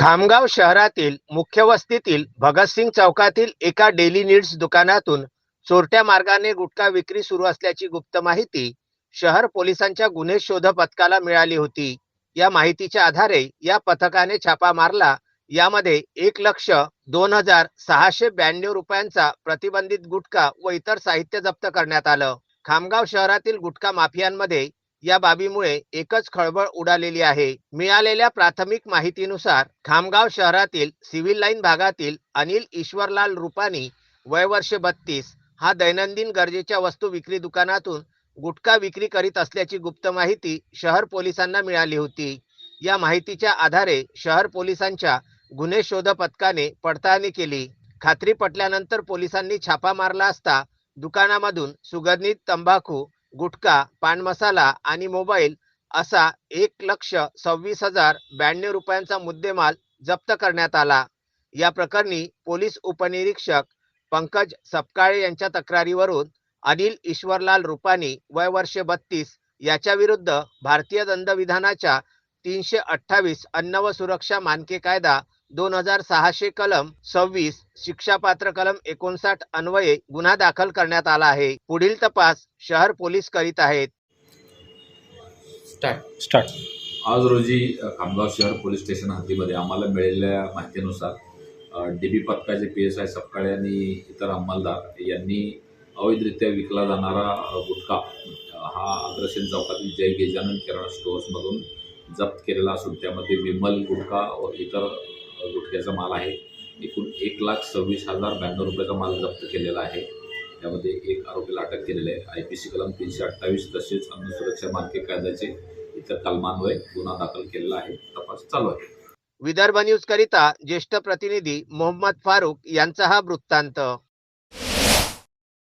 खामगाव शहरातील मुख्य वस्तीतील भगतसिंग चौकातील एका डेली नीड्स दुकानातून चोरट्या मार्गाने गुटखा विक्री सुरू असल्याची गुप्त माहिती शहर पोलिसांच्या गुन्हे शोध पथकाला मिळाली होती. या माहितीच्या आधारे या पथकाने छापा मारला. यामध्ये एक लक्ष दोन हजार सहाशे ब्याण्णव रुपयांचा प्रतिबंधित गुटखा व इतर साहित्य जप्त करण्यात आलं. खामगाव शहरातील गुटखा माफियांमध्ये या बाबीमुळे एकच खळबळ उडालेली आहे. मिळालेल्या प्राथमिक माहितीनुसार खामगाव शहरातील सिव्हिल लाईन भागातील अनिल ईश्वरलाल रुपानी वय वर्ष बत्तीस. हा दैनंदिन गरजेच्या वस्तू विक्री दुकानातून गुटखा विक्री करीत असल्याची गुप्त माहिती शहर पोलिसांना मिळाली होती. या माहितीच्या आधारे शहर पोलिसांच्या गुन्हे शोध पथकाने पडताळणी केली. खात्री पटल्यानंतर पोलिसांनी छापा मारला असता दुकानामधून सुगंधित तंबाखू गुटखा पान मसाला आणि मोबाईल असा एक लक्ष सव्वीस हजार ब्याण्णव रुपयांचा मुद्देमाल जप्त करण्यात आला. या प्रकरणी पोलीस उपनिरीक्षक पंकज सपकाळे यांच्या तक्रारीवरून अनिल ईश्वरलाल रुपानी वय वर्ष बत्तीस याच्या विरुद्ध भारतीय दंडविधानाच्या तीनशे अठ्ठावीस अन्न व सुरक्षा मानके कायदा दोन हजार सहाशे कलम सव्वीस शिक्षापात्र कलम एकोणसाठ अन्वये गुन्हा दाखल करण्यात आला आहे. पुढील तपास शहर पोलीस करीत आहेत. स्टार्ट. स्टार्ट. आज रोजी खामगाव शहर पोलीस स्टेशन हद्दीमध्ये आम्हाला मिळालेल्या माहितीनुसार डी बी पथकाचे पी एस आय सपकाळे आणि इतर अंमलदार यांनी अवैधरित्या विकला जाणारा गुटखा हा अग्रसेन चौकातील जय गजानन किराणा स्टोअर्समधून जप्त केलेला असून त्यामध्ये विमल गुटखा व इतर गुटख्याचा माल आहे. एकूण एक लाख सव्वीस हजार ब्याण्णव रुपयाचा माल जप्त केलेला आहे. त्यामध्ये एक आरोपीला अटक केलेली आहे. आय पी सी कलम तीनशे अठ्ठावीस तसेच अन्न सुरक्षा मार्के कायद्याचे इतर कलमान्वये गुन्हा दाखल केलेला आहे. तपास चालू आहे. विदर्भ न्यूज करिता ज्येष्ठ प्रतिनिधी मोहम्मद फारूक यांचा हा वृत्तांत.